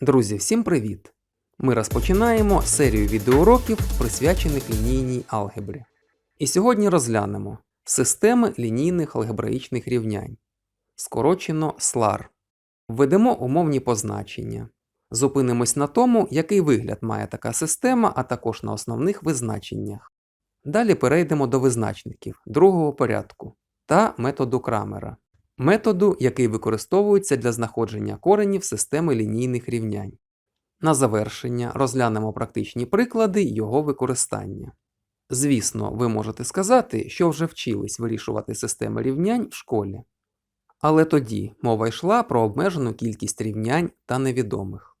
Друзі, всім привіт! Ми розпочинаємо серію відеоуроків, присвячених лінійній алгебрі. І сьогодні розглянемо системи лінійних алгебраїчних рівнянь, скорочено SLAR. Введемо умовні позначення. Зупинимось на тому, який вигляд має така система, а також на основних визначеннях. Далі перейдемо до визначників другого порядку та методу Крамера, методу, який використовується для знаходження коренів системи лінійних рівнянь. На завершення розглянемо практичні приклади його використання. Звісно, ви можете сказати, що вже вчились вирішувати системи рівнянь в школі. Але тоді мова йшла про обмежену кількість рівнянь та невідомих.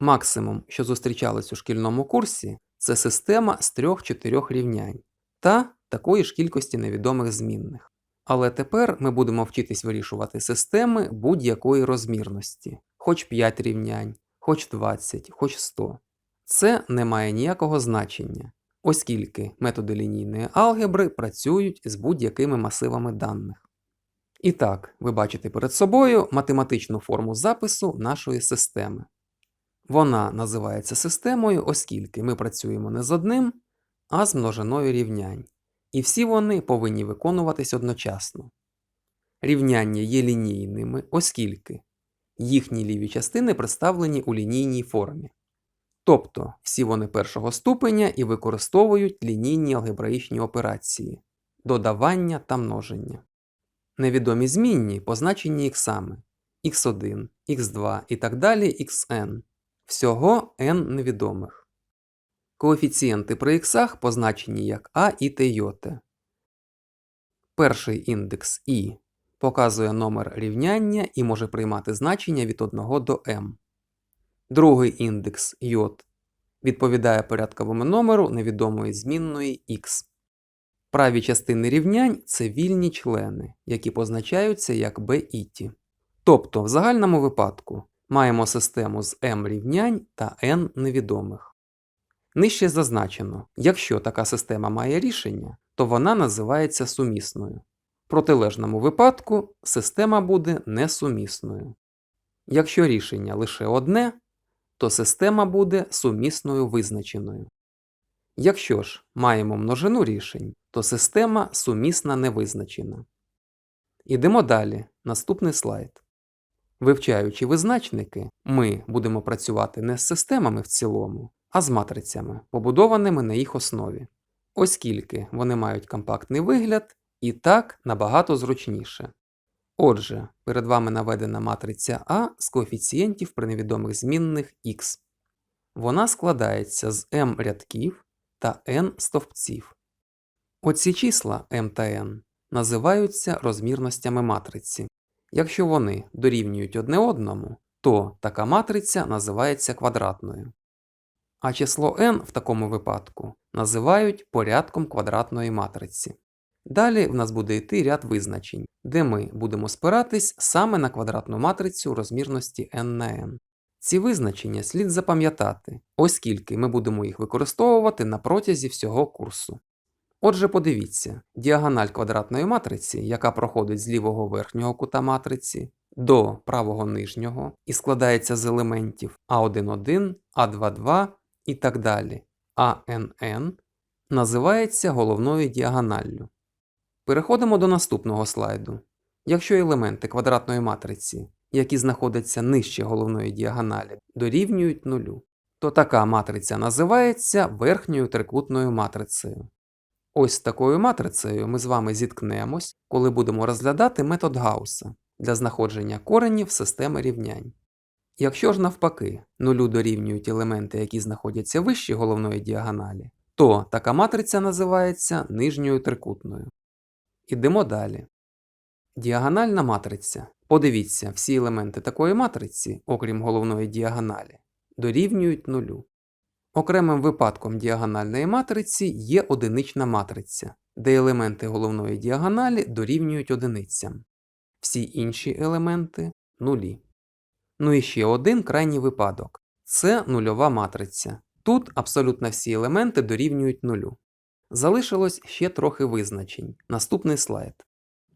Максимум, що зустрічалось у шкільному курсі, це система з 3-4 рівнянь та такої ж кількості невідомих змінних. Але тепер ми будемо вчитись вирішувати системи будь-якої розмірності, хоч 5 рівнянь, хоч 20, хоч 100. Це не має ніякого значення, оскільки методи лінійної алгебри працюють з будь-якими масивами даних. І так, ви бачите перед собою математичну форму запису нашої системи. Вона називається системою, оскільки ми працюємо не з одним, а з множиною рівнянь. І всі вони повинні виконуватись одночасно. Рівняння є лінійними, оскільки їхні ліві частини представлені у лінійній формі. Тобто всі вони першого ступеня і використовують лінійні алгебраїчні операції додавання та множення. Невідомі змінні позначені іксами x1, x2 і так далі xn. Всього n невідомих. Коефіцієнти при іксах позначені як А і Т. Перший індекс І показує номер рівняння і може приймати значення від 1 до m. Другий індекс J відповідає порядковому номеру невідомої змінної x. Праві частини рівнянь це вільні члени, які позначаються як b і t. Тобто, в загальному випадку маємо систему з m рівнянь та n невідомих. Нижче зазначено, якщо така система має рішення, то вона називається сумісною. В протилежному випадку система буде несумісною. Якщо рішення лише одне, то система буде сумісною визначеною. Якщо ж маємо множину рішень, то система сумісна невизначена. Ідемо далі. Наступний слайд. Вивчаючи визначники, ми будемо працювати не з системами в цілому, а з матрицями, побудованими на їх основі, оскільки вони мають компактний вигляд і так набагато зручніше. Отже, перед вами наведена матриця А з коефіцієнтів при невідомих змінних х. Вона складається з m рядків та n стовпців. Оці числа m та n називаються розмірностями матриці. Якщо вони дорівнюють одне одному, то така матриця називається квадратною. А число n в такому випадку називають порядком квадратної матриці. Далі в нас буде йти ряд визначень, де ми будемо спиратись саме на квадратну матрицю розмірності n на n. Ці визначення слід запам'ятати, оскільки ми будемо їх використовувати на протязі всього курсу. Отже, подивіться, діагональ квадратної матриці, яка проходить з лівого верхнього кута матриці до правого нижнього і складається з елементів А11, А22 і так далі, АНН, називається головною діагоналлю. Переходимо до наступного слайду. Якщо елементи квадратної матриці, які знаходяться нижче головної діагоналі, дорівнюють нулю, то така матриця називається верхньою трикутною матрицею. Ось такою матрицею ми з вами зіткнемось, коли будемо розглядати метод Гаусса для знаходження коренів системи рівнянь. Якщо ж навпаки нулю дорівнюють елементи, які знаходяться вище головної діагоналі, то така матриця називається нижньою трикутною. Ідемо далі. Діагональна матриця. Подивіться, всі елементи такої матриці, окрім головної діагоналі, дорівнюють нулю. Окремим випадком діагональної матриці є одинична матриця, де елементи головної діагоналі дорівнюють одиницям. Всі інші елементи нулі. Ну і ще один крайній випадок це нульова матриця. Тут абсолютно всі елементи дорівнюють нулю. Залишилось ще трохи визначень. Наступний слайд.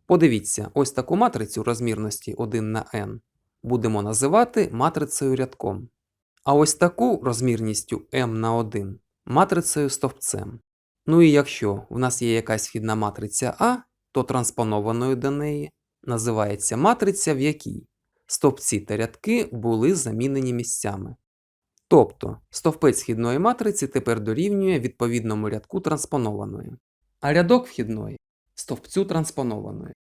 Подивіться, ось таку матрицю розмірності 1 на n будемо називати матрицею рядком. А ось таку розмірністю m на 1 матрицею стовпцем. Ну і якщо в нас є якась вхідна матриця А, то транспонованою до неї називається матриця, в якій стовпці та рядки були замінені місцями. Тобто стовпець вхідної матриці тепер дорівнює відповідному рядку транспонованої, а рядок вхідної стовпцю транспонованої.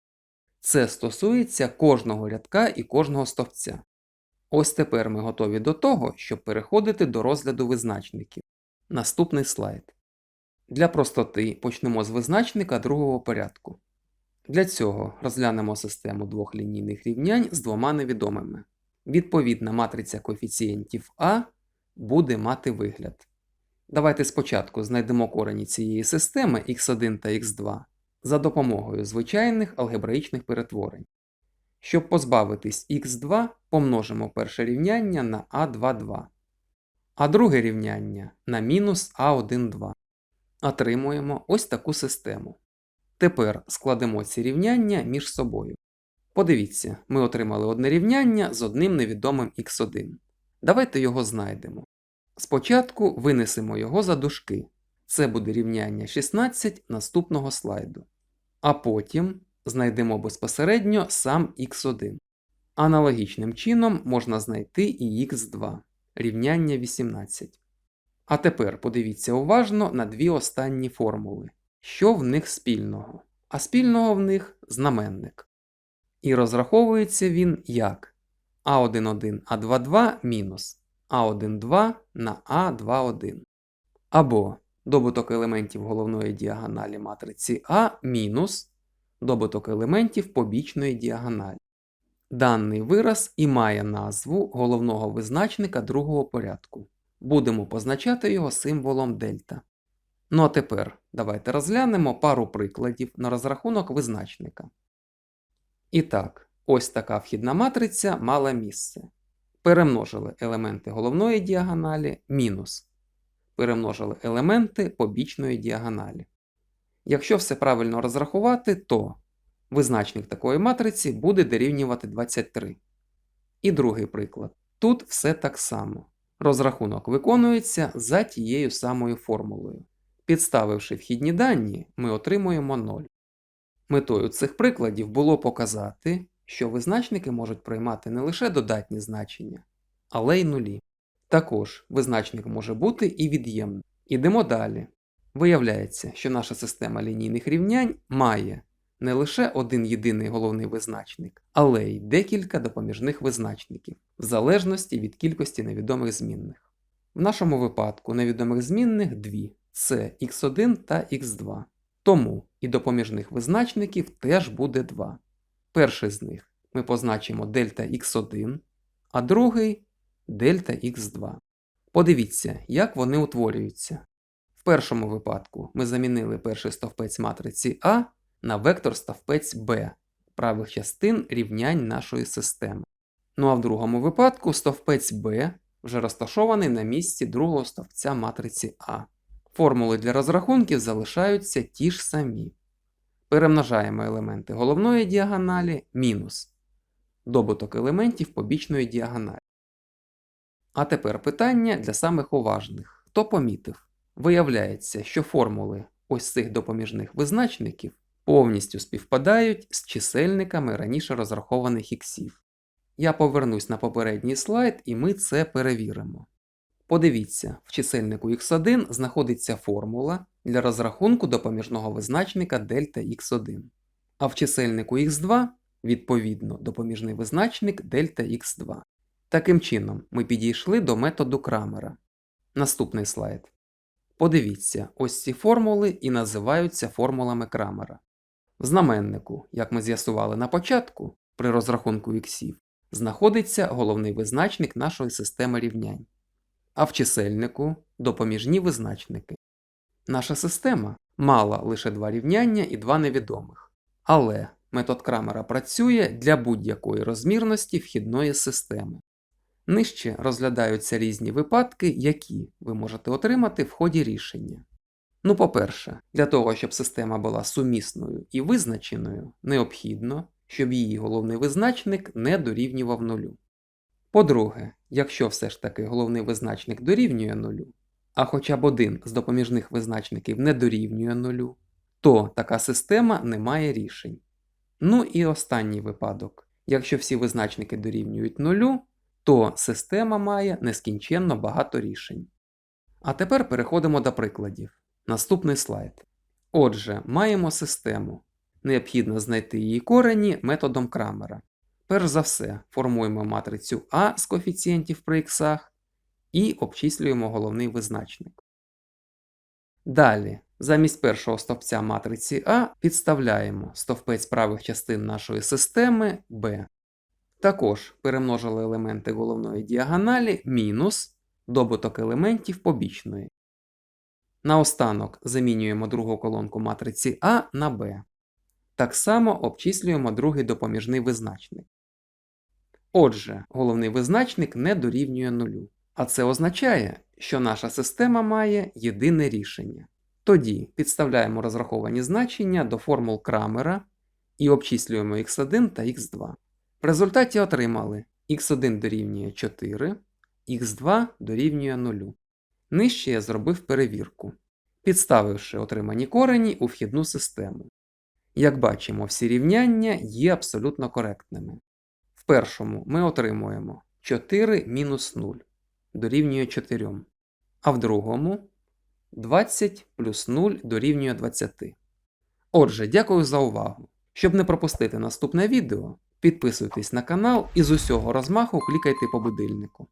Це стосується кожного рядка і кожного стовпця. Ось тепер ми готові до того, щоб переходити до розгляду визначників. Наступний слайд. Для простоти почнемо з визначника другого порядку. Для цього розглянемо систему двох лінійних рівнянь з двома невідомими. Відповідна матриця коефіцієнтів А буде мати вигляд. Давайте спочатку знайдемо корені цієї системи x1 та x2 за допомогою звичайних алгебраїчних перетворень. Щоб позбавитись x2, помножимо перше рівняння на a22, а друге рівняння на мінус a12. Отримуємо ось таку систему. Тепер складемо ці рівняння між собою. Подивіться, ми отримали одне рівняння з одним невідомим x1. Давайте його знайдемо. Спочатку винесемо його за дужки. Це буде рівняння 16 наступного слайду. А потім знайдемо безпосередньо сам x1. Аналогічним чином можна знайти і x2 рівняння 18. А тепер подивіться уважно на дві останні формули. Що в них спільного? А спільного в них знаменник. І розраховується він як А11, А22 мінус А12 на А21. Або добуток елементів головної діагоналі матриці А мінус добуток елементів побічної діагоналі. Даний вираз і має назву головного визначника другого порядку. Будемо позначати його символом дельта. Ну а тепер давайте розглянемо пару прикладів на розрахунок визначника. І так, ось така вхідна матриця мала місце. Перемножили елементи головної діагоналі мінус. Перемножили елементи побічної діагоналі. Якщо все правильно розрахувати, то визначник такої матриці буде дорівнювати 23. І другий приклад. Тут все так само. Розрахунок виконується за тією самою формулою. Підставивши вхідні дані, ми отримуємо 0. Метою цих прикладів було показати, що визначники можуть приймати не лише додатні значення, але й нулі. Також визначник може бути і від'ємним. Ідемо далі. Виявляється, що наша система лінійних рівнянь має не лише один єдиний головний визначник, але й декілька допоміжних визначників, в залежності від кількості невідомих змінних. В нашому випадку невідомих змінних дві це x1 та x2. Тому і допоміжних визначників теж буде 2. Перший з них ми позначимо дельта x1, а другий дельта x2. Подивіться, як вони утворюються. В першому випадку ми замінили перший стовпець матриці А на вектор стовпець Б правих частин рівнянь нашої системи. Ну а в другому випадку стовпець Б вже розташований на місці другого стовпця матриці А. Формули для розрахунків залишаються ті ж самі. Перемножаємо елементи головної діагоналі мінус добуток елементів побічної діагоналі. А тепер питання для самих уважних. Хто помітив? Виявляється, що формули ось цих допоміжних визначників повністю співпадають з чисельниками раніше розрахованих іксів. Я повернусь на попередній слайд і ми це перевіримо. Подивіться, в чисельнику x1 знаходиться формула для розрахунку допоміжного визначника дельта x1, а в чисельнику x2 відповідно допоміжний визначник дельта x2. Таким чином, ми підійшли до методу Крамера. Наступний слайд. Подивіться, ось ці формули і називаються формулами Крамера. В знаменнику, як ми з'ясували на початку, при розрахунку іксів, знаходиться головний визначник нашої системи рівнянь а в чисельнику допоміжні визначники. Наша система мала лише два рівняння і два невідомих. Але метод Крамера працює для будь-якої розмірності вхідної системи. Нижче розглядаються різні випадки, які ви можете отримати в ході рішення. Ну, по-перше, для того, щоб система була сумісною і визначеною, необхідно, щоб її головний визначник не дорівнював нулю. По-друге, якщо все ж таки головний визначник дорівнює нулю, а хоча б один з допоміжних визначників не дорівнює нулю, то така система не має рішень. Ну і останній випадок. Якщо всі визначники дорівнюють нулю, то система має нескінченно багато рішень. А тепер переходимо до прикладів. Наступний слайд. Отже, маємо систему. Необхідно знайти її корені методом Крамера. Перш за все, формуємо матрицю А з коефіцієнтів при іксах і обчислюємо головний визначник. Далі, замість першого стовпця матриці А підставляємо стовпець правих частин нашої системи b. Також перемножили елементи головної діагоналі мінус добуток елементів побічної. Наостанок замінюємо другу колонку матриці А на b. Так само обчислюємо другий допоміжний визначник. Отже, головний визначник не дорівнює нулю. А це означає, що наша система має єдине рішення. Тоді підставляємо розраховані значення до формул Крамера і обчислюємо x1 та x2. В результаті отримали x1 дорівнює 4, x2 дорівнює 0. Нижче я зробив перевірку, підставивши отримані корені у вхідну систему. Як бачимо, всі рівняння є абсолютно коректними. Першому ми отримуємо 4 мінус 0 дорівнює 4, а в другому 20 плюс 0 дорівнює 20. Отже, дякую за увагу. Щоб не пропустити наступне відео, підписуйтесь на канал і з усього розмаху клікайте по будильнику.